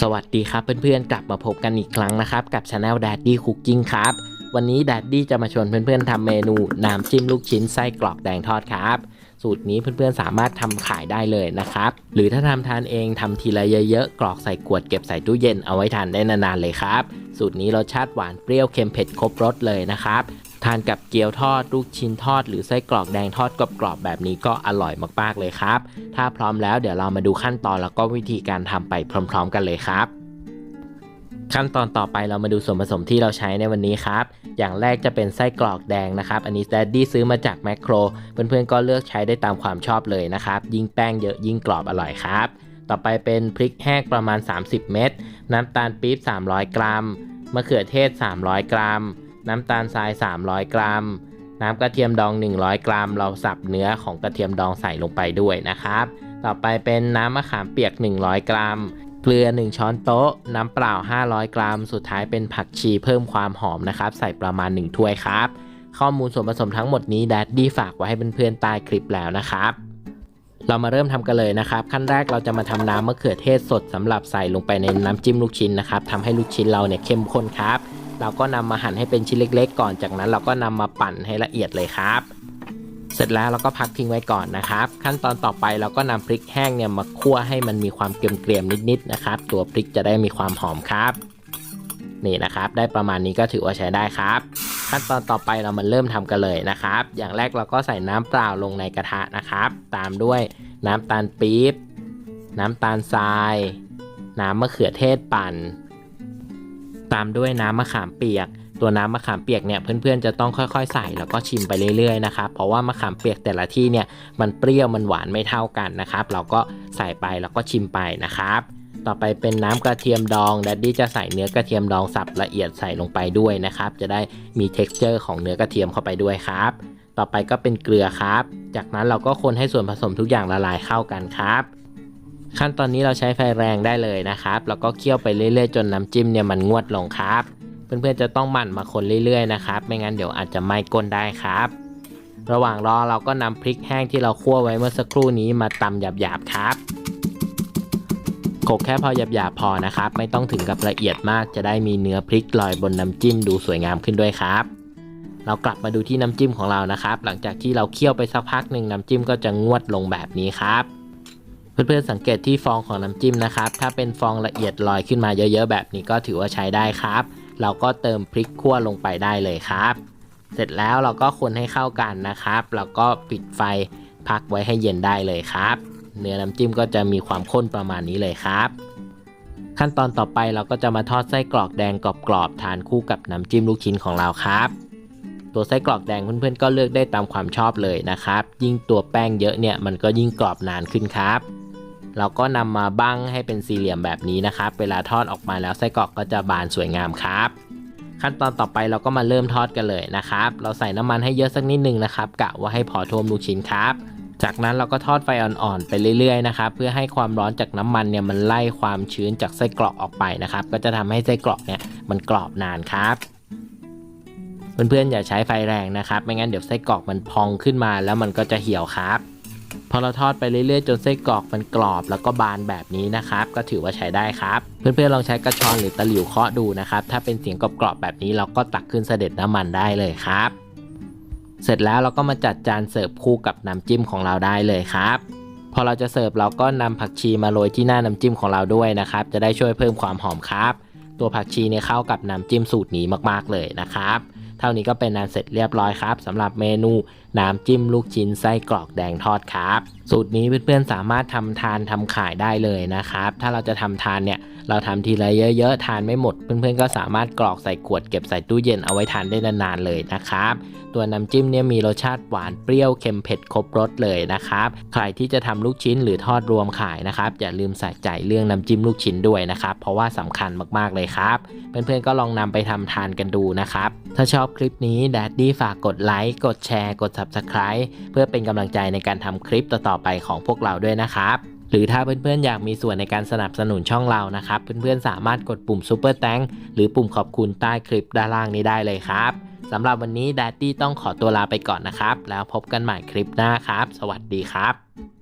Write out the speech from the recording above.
สวัสดีครับเพื่อนๆ กลับมาพบกันอีกครั้งนะครับ กับช anel Daddy Cooking ครับ วันนี้ Daddy จะมาชวนเพื่อนๆทำเมนูน้ำจิ้มลูกชิ้นไส้กรอกแดงทอดครับ สูตรนี้เพื่อนๆสามารถทำขายได้เลยนะครับ หรือถ้าทำทานเองทำทีละเยอะๆ กรอกใส่ขวดเก็บใส่ตู้เย็นเอาไว้ทานได้นานๆเลยครับ สูตรนี้รสชาติหวานเปรี้ยวเค็มเผ็ดครบรสเลยนะครับ ทานกับเกี๊ยวทอด ลูกชิ้นทอด หรือไส้กรอกแดงทอดกรอบๆแบบนี้ก็อร่อยมากๆเลยครับ ถ้าพร้อมแล้วเดี๋ยวเรามาดูขั้นตอนแล้วก็วิธีการทำไปพร้อม ๆ กันเลยครับ ขั้นตอนต่อไปเรามาดูส่วนผสมที่เราใช้ในวันนี้ครับ อย่างแรกจะเป็นไส้กรอกแดงนะครับ อันนี้แดดดี้ซื้อมาจากแมคโคร เพื่อนๆก็เลือกใช้ได้ตามความชอบเลยนะครับ ยิ่งแป้งเยอะยิ่งกรอบอร่อยครับ ต่อไปเป็นพริกแห้งประมาณ 30 เม็ด น้ำตาลปี๊บ300 กรัม มะเขือเทศ 300 กรัม น้ำตาลทราย 300 กรัม น้ำกระเทียมดอง 100 กรัม เราสับเนื้อของกระเทียมดองใส่ลงไปด้วยนะครับ ต่อไปเป็นน้ำมะขามเปียก 100 กรัม เกลือ 1 ช้อนโต๊ะ น้ำเปล่า 500 กรัม สุดท้ายเป็นผักชีเพิ่มความหอมนะครับ ใส่ประมาณ 1 ถ้วยครับ ข้อมูลส่วนผสมทั้งหมดนี้แดดดี้ฝากไว้ให้เพื่อนๆใต้คลิปแล้วนะครับเรามาเริ่มทำกันเลยนะครับ ขั้นแรกเราจะมาทำน้ำมะเขือเทศสดสำหรับใส่ลงไปในน้ำจิ้มลูกชิ้นนะครับทำให้ลูกชิ้นเราเนี่ยเข้มข้นครับ เราก็นำมาหั่นให้เป็นชิ้นเล็ก ๆ ก่อนจากนั้นเราก็นำมาปั่นให้ละเอียดเลยครับ เสร็จแล้วเราก็พักทิ้งไว้ก่อนนะครับ ขั้นตอนต่อไปเราก็นำพริกแห้งเนี่ยมาคั่วให้มันมีความเกรียมๆนิดๆนะครับ ตัวพริกจะได้มีความหอมครับนี่นะครับ ได้ประมาณนี้ก็ถือว่าใช้ได้ครับ ขั้นตอนต่อไปเรามาเริ่มทำกันเลยนะครับ อย่างแรกเราก็ใส่น้ำเปล่าลงในกระทะนะครับ ตามด้วยน้ำตาลปี๊บน้ำตาลทราย น้ำมะเขือเทศปั่น ตามด้วยน้ำมะขามเปียก ตัวน้ำมะขามเปียกเนี่ยเพื่อนๆจะต้องค่อยๆ ใส่แล้วก็ชิมไปเรื่อยๆนะครับเพราะว่ามะขามเปียกแต่ละที่เนี่ยมันเปรี้ยวมันหวานไม่เท่ากันนะครับ เราก็ใส่ไปแล้วก็ชิมไปนะครับต่อไปเป็นน้ำกระเทียมดองแดดดี้จะใส่เนื้อกระเทียมดองสับละเอียดใส่ลงไปด้วยนะครับ จะได้มี t e x t อร์ของเนื้อกระเทียมเข้าไปด้วยครับ ต่อไปก็เป็นเกลือครับ จากนั้นเราก็คนให้ส่วนผสมทุกอย่างละลายเข้ากันครับ ขั้นตอนนี้เราใช้ไฟแรงได้เลยนะครับ แล้วก็เคี่ยวไปเรื่อยๆ จนน้ำจิ้มเนี่ยมันงวดลงครับ เพื่อนๆจะต้องหมั่นมาคนเรื่อยๆนะครับ ไม่งั้นเดี๋ยวอาจจะไหม้ก้นได้ครับ ระหว่างรอเราก็นำพริกแห้งที่เราคั่วไว้เมื่อสักครู่นี้มาตำหยาบๆครับโขกแค่พอหยาบๆพอนะครับ ไม่ต้องถึงกับละเอียดมากจะได้มีเนื้อพริกลอยบนน้ำจิ้มดูสวยงามขึ้นด้วยครับ เรากลับมาดูที่น้ำจิ้มของเรานะครับ หลังจากที่เราเคี่ยวไปสักพักหนึ่งน้ำจิ้มก็จะงวดลงแบบนี้ครับ เพื่อนๆสังเกตที่ฟองของน้ำจิ้มนะครับ ถ้าเป็นฟองละเอียดลอยขึ้นมาเยอะๆแบบนี้ก็ถือว่าใช้ได้ครับ เราก็เติมพริกขั่วลงไปได้เลยครับ เสร็จแล้วเราก็คนให้เข้ากันนะครับ แล้วก็ปิดไฟพักไว้ให้เย็นได้เลยครับ เนื้อน้ำจิ้มก็จะมีความข้นประมาณนี้เลยครับ ขั้นตอนต่อไปเราก็จะมาทอดไส้กรอกแดงกรอบๆทานคู่กับน้ำจิ้มลูกชิ้นของเราครับตัวไส้กรอกแดงเพื่อนๆก็เลือกได้ตามความชอบเลยนะครับ ยิ่งตัวแป้งเยอะเนี่ยมันก็ยิ่งกรอบนานขึ้นครับ เราก็นำมาบั้งให้เป็นสี่เหลี่ยมแบบนี้นะครับ เวลาทอดออกมาแล้วไส้กรอกก็จะบานสวยงามครับ ขั้นตอนต่อไปเราก็มาเริ่มทอดกันเลยนะครับ เราใส่น้ำมันให้เยอะสักนิดนึงนะครับกะว่าให้พอท่วมลูกชิ้นครับจากนั้นเราก็ทอดไฟอ่อนๆไปเรื่อยๆนะครับเพื่อให้ความร้อนจากน้ำมันเนี่ยมันไล่ความชื้นจากไส้กรอกออกไปนะครับ ก็จะทำให้ไส้กรอกเนี่ยมันกรอบนานครับ เพื่อนๆอย่าใช้ไฟแรงนะครับ ไม่งั้นเดี๋ยวไส้กรอกมันพองขึ้นมาแล้วมันก็จะเหี่ยวครับ พอเราทอดไปเรื่อยๆ จนไส้กรอกมันกรอบแล้วก็บานแบบนี้นะครับ ก็ถือว่าใช้ได้ครับ เพื่อนๆลองใช้กระชอนหรือตะหลิวเคาะดูนะครับ ถ้าเป็นเสียงกรอบๆแบบนี้เราก็ตักขึ้นเสด็จน้ำมันได้เลยครับ เสร็จแล้วเราก็มาจัดจานเสิร์ฟคู่กับน้ำจิ้มของเราได้เลยครับ พอเราจะเสิร์ฟเราก็นำผักชีมาโรยที่หน้าน้ำจิ้มของเราด้วยนะครับ จะได้ช่วยเพิ่มความหอมครับ ตัวผักชีเนี่ยเข้ากับน้ำจิ้มสูตรนี้มากๆเลยนะครับ เท่านี้ก็เป็นอันเสร็จเรียบร้อยครับสำหรับเมนูน้ำจิ้มลูกชิ้นไส้กรอกแดงทอดครับ สูตรนี้เพื่อนๆสามารถทำทานทำขายได้เลยนะครับ ถ้าเราจะทำทานเนี่ย เราทำทีละเยอะๆ ทานไม่หมด เพื่อนๆก็สามารถกรอกใส่ขวดเก็บใส่ตู้เย็นเอาไว้ทานได้นานๆเลยนะครับ ตัวน้ำจิ้มเนี่ยมีรสชาติหวานเปรี้ยวเค็มเผ็ดครบรสเลยนะครับ ใครที่จะทำลูกชิ้นหรือทอดรวมขายนะครับอย่าลืมใส่ใจเรื่องน้ำจิ้มลูกชิ้นด้วยนะครับ เพราะว่าสำคัญมากๆเลยครับ เพื่อนๆก็ลองนำไปทำทานกันดูนะครับ ถ้าชอบคลิปนี้แดดดี้ฝากกดไลค์กดแชร์กด Subscribe เพื่อเป็นกำลังใจในการทำคลิปต่อๆไปของพวกเราด้วยนะครับ หรือถ้าเพื่อนๆอยากมีส่วนในการสนับสนุนช่องเรานะครับ เพื่อนๆสามารถกดปุ่ม Super Thank หรือปุ่มขอบคุณใต้คลิปด้านล่างนี้ได้เลยครับสำหรับวันนี้แดดดี้ต้องขอตัวลาไปก่อนนะครับ แล้วพบกันใหม่คลิปหน้าครับ สวัสดีครับ